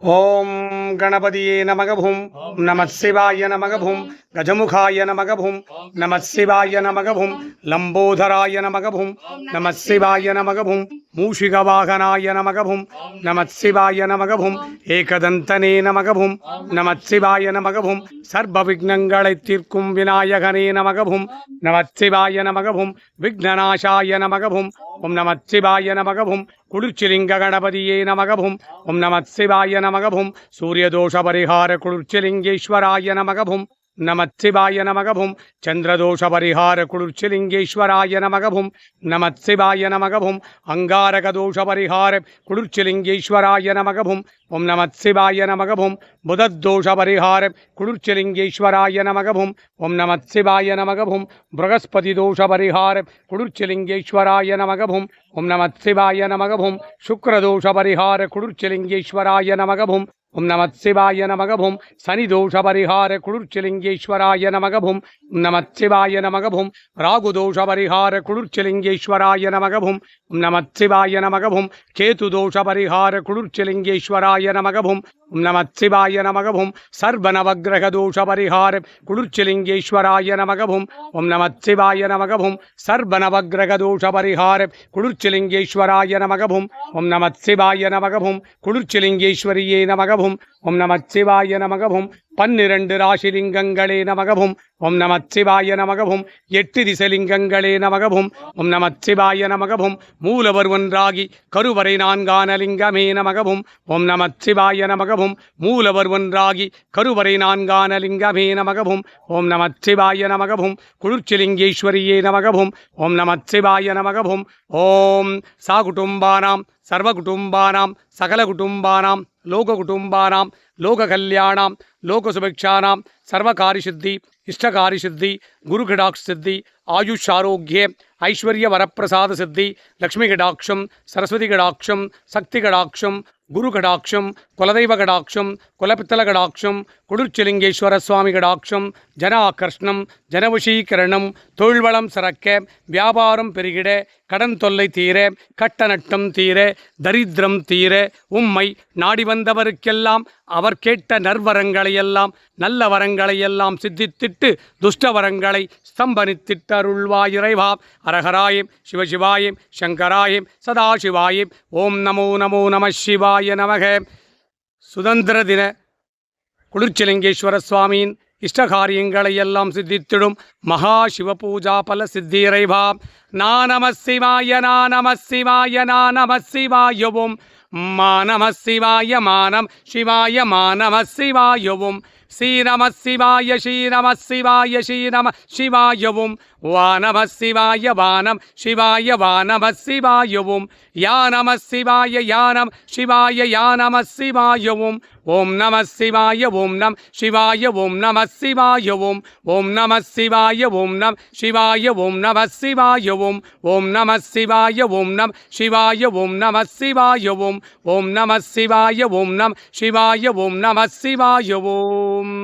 ஓம் கணபதியே நமகபும் நம சிவாய நமகபும் கஜமுகாய நமகபும் நம சிவாய நமகபும் லம்போதராய நமகபும் நம சிவாய நமகபும் மூஷிகவாகனாய நமகபும் நம சிவாய நமகபும் ஏகதந்தனே நமகபும் நம சிவாய நமகபும் சர்வ விக்னங்களை தீர்க்கும் விநாயகனே நமகபும் நம சிவாய நமகபும் விக்னநாசாய நமகபும் ஓம் நம சிவாய நமகபும் குளிர்ச்சிலிங்க கணபதியே நமகபும். ஓம் நமத் சிவாய நமகபும். சூரியதோஷ பரிகார குளிர்ச்சிலிங்கேஸ்வராய நமகபும். நம நமகபும். சந்திரதோஷ பரிகார குளிர்ச்சிலிங்கேஸ்வராய நமகபும். நம நமகபும். அங்காரகதோஷ பரிகார குளிர்ச்சிலிங்கேஸ்வராய நமகபும். ஓம் நம நமகபும். புதத்தோஷ பரிகார குளிர்ச்சிலிங்கேஸ்வராய நமகபும். ஓம் நம நமகபும். பிரகஸ்பதி தோஷ பரிகார குளிர்ச்சிலிங்கேஸ்வராய நமகபும். ஓம் நம நமகபும். சுக்ரதோஷ பரிகார குளிர்ச்சிலிங்கேஸ்வராய நமகபும். ஓம் நம சிவாய நமகபும். சனிதோஷ பரிகார குளிர்ச்சிலிங்கேஸ்வராய நமகபும். ஓம் நம சிவாய நமகபும். ராகுதோஷ பரிகார குளிர்ச்சிலிங்கேஸ்வராய நமகபும். ஓம் நம சிவாய நமகபும். கேதுதோஷ பரிகார குளிர்ச்சிலிங்கேஸ்வராய நமகபும். ஓம் நம சிவாய நமகபும். சர்வநவகிரக தோஷ பரிகார குளிர்ச்சிலிங்கேஸ்வராய நமகபும். ஓம் நம சிவாய நமகபும். சர்வநவகிரக தோஷ பரிகார குளிர்ச்சிலிங்கேஸ்வராய நமகபும். ஓம் நம சிவாய நமகபும். குளிர்ச்சிலிங்கேஸ்வரியே நமகபும். நமகவும். ஓம் நமச்சிவாய நமகவும். பன்னிரண்டு ராசிலிங்கங்களே நமகவும். ஓம் நமச்சிவாய நமகவும். எட்டு திசலிங்கங்களே நமகவும். ஓம் நமச்சிவாய நமகவும். மூலவர் ஒன்றாகி கருவறை நான்கான லிங்கமே நமகவும். ஓம் நமச்சிவாய நமகவும். மூலவர் ஒன்றாகி கருவறை நான்கான லிங்கமே நமகவும். ஓம் நமச்சிவாய நமகவும். குளிர்ச்சிலிங்கேஸ்வரியே நமகவும். ஓம் நமச்சிவாய நமகவும். ஓம் சாகுடும்பானாம் சர்வகுடும்பானாம் சகல குடும்பானாம் லோககுடும்பானாம் லோககல்யாணாம் லோகசுபிக்ஷானாம் சர்வகாரிசித்தி இஷ்டகாரிசித்தி குருகடாக்ஷ சித்தி ஆயுஷ் ஆரோக்கிய ஐஸ்வர்ய வரப்பிரசாத சித்தி லக்ஷ்மி கடாட்சம் சரஸ்வதி கடாட்சம் சக்தி கடாட்சம் குரு கடாட்சம் குலதெய்வ கடாட்சம் குலபித்தல கடாட்சம் குளிர்ச்சிலிங்கேஸ்வர சுவாமி கடாட்சம் ஜன ஆக்கர்ஷணம் ஜனவசீகரணம் தொழில்வளம் சிறக்க வியாபாரம் பெருகிட கடன் தொல்லை தீர கட்ட நட்டம் தீர தரித்திரம் தீர உம்மை நாடி வந்தவருக்கெல்லாம் அவர் கேட்ட நர்வரங்களையெல்லாம் நல்ல வரங்களையெல்லாம் சித்தித்திட்டு துஷ்டவரங்களை ஸ்தம்பனித்திட்டு அருள்வாய் அரகராயம் சிவசிவாயம் சங்கராயம் சதாசிவாயம். ஓம் நமோ நமோ நம சிவாய நமக. சுதந்திர தின குளிர்ச்சிலிங்கேஸ்வர சுவாமியின் இஷ்டகாரியங்களை எல்லாம் சித்தித்திடும் மகா சிவபூஜா பல சித்திரைவாம் நா நம சிவாய நா சிவாய மானம் சிவாய மா நம சிவாயவும் ஸ்ரீ சிவாய ஸ்ரீ சிவாய ஸ்ரீ சிவாயவும். வா சிவாய வானம் சிவாய வா நம சிவாயவும் யா சிவாய யா சிவாய யா சிவாயவும் ஓம் நம சிவாய ஓம் நம் சிவாய ஓம் நம சிவாய ஓம் ஓம் நம சிவாய ஓம் நம் சிவாய ஓம் நம சிவாய ஓம் ஓம் நம சிவாய ஓம் நம் சிவாய ஓம் நம சிவாய ஓம் ஓம் நம சிவாய ஓம் நம் சிவாய ஓம் நம சிவாய ஓம்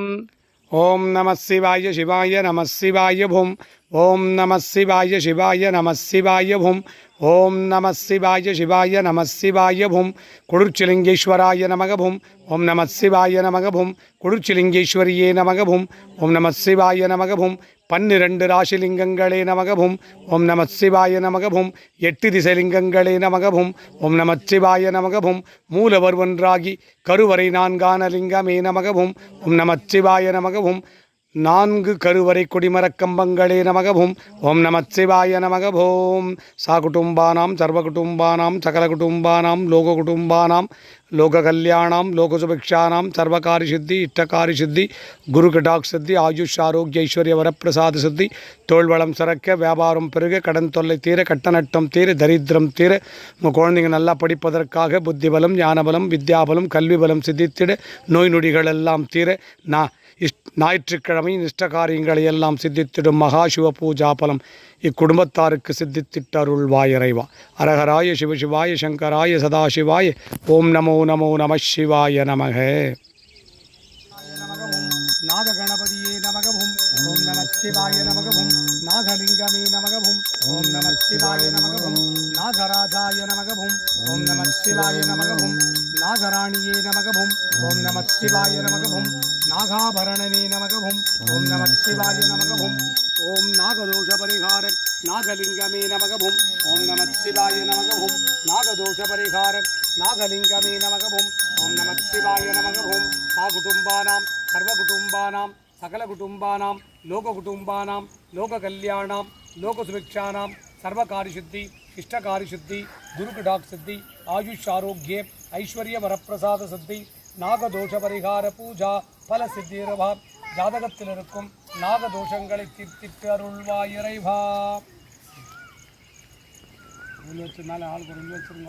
ஓம் நம சிவாய சிவாய நம சிவாய பூம் ஓம் நம சிவாய சிவாய நம சிவாய பூம் ஓம் நம சிவாய சிவாய நம சிவாய பூம் குளிர்ச்சிலிங்கேஸ்வராய நமகவும் ஓம் நம சிவாய நமகவும் குளிர்ச்சிலிங்கேஸ்வரியே நமகவும் ஓம் நம சிவாய நமகவும் பன்னிரண்டு ராசிலிங்கங்களே நமகவும் ஓம் நம சிவாய நமகவும் எட்டு திசைலிங்கங்களே நமகவும் ஓம் நம சிவாய நமகவும் மூலவர் ஒன்றாகி கருவறை நான்கான லிங்கமே நமகவும் ஓம் நம சிவாய நமகவும் நான்கு கருவறை கொடிமரக் கம்பங்களே நமகவும். ஓம் நம சிவாய சா குடும்பானாம் சர்வ குடும்பானாம் சகல குடும்பானாம் லோக குடும்பானாம் லோக கல்யாணாம் லோகசுபிக்ஷானாம் சர்வகாரி சித்தி இஷ்டகாரி சித்தி குரு கடாக் சித்தி ஆயுஷ் ஆரோக்கிய ஐஸ்வர்ய வரப்பிரசாத சித்தி தோல்வளம் சிறக்க வியாபாரம் பெருக கடன் தொல்லை தீர கட்டநட்டம் தீர தரித்திரம் தீர உங்கள் குழந்தைங்க நல்லா படிப்பதற்காக புத்திபலம் ஞானபலம் வித்யாபலம் கல்வி பலம் சித்தித்திட நோய் நொடிகள் எல்லாம் தீர நான் இஷ் ஞாயிற்றுக்கிழமை இஷ்ட காரியங்களை எல்லாம் சித்தித்திடும் மகா சிவ பூஜா பலம் இக்குடும்பத்தாருக்கு சித்தித்திட்டு அருள்வாய் இறைவா. அரகராய சிவசிவாய சங்கராய சதாசிவாய. ஓம் நமோ நமோ நம சிவாய நமக. நாதகணபதியே நம சிவாய நமகவும் நாகலிங்கமே நமகவும் ஓம் நம சிவாய நமகவும் நாகராஜாய நமகவும் ஓம் நம சிவாய நமகவும் நாகராணியே நமகவும் ஓம் நம சிவாய நமகவும் நாகாபரணனே நமகவும் ஓம் நம சிவாய நமகவும் ஓம் நாகதோஷ பரிகார நாகலிங்கமே நமகவும் ஓம் நம சிவாய நமகவும் நாகதோஷ பரிகார நாகலிங்கமே நமகவும் ஓம் நம சிவாய நமகவும் சகலகுட்டும்பானாं லோககுட்டும்பானாं லோககல்யாணாம் லோகசுபிக்ஷானாம் சர்வகாரிசுத்தி இஷ்டகாரிசுத்தி துருக்குடாக் சித்தி ஆயுஷ் ஆரோக்கியே ஐஸ்வர்ய வரப்பிரசாத சித்தி நாகதோஷ பரிகார பூஜா பல சித்திரவா ஜாதகத்தில் இருக்கும் நாகதோஷங்களை தீர்த்திட்டு அருள்வா இறைவா ஒரு லட்சம் ஆளுக்கு ஒரு லட்சம்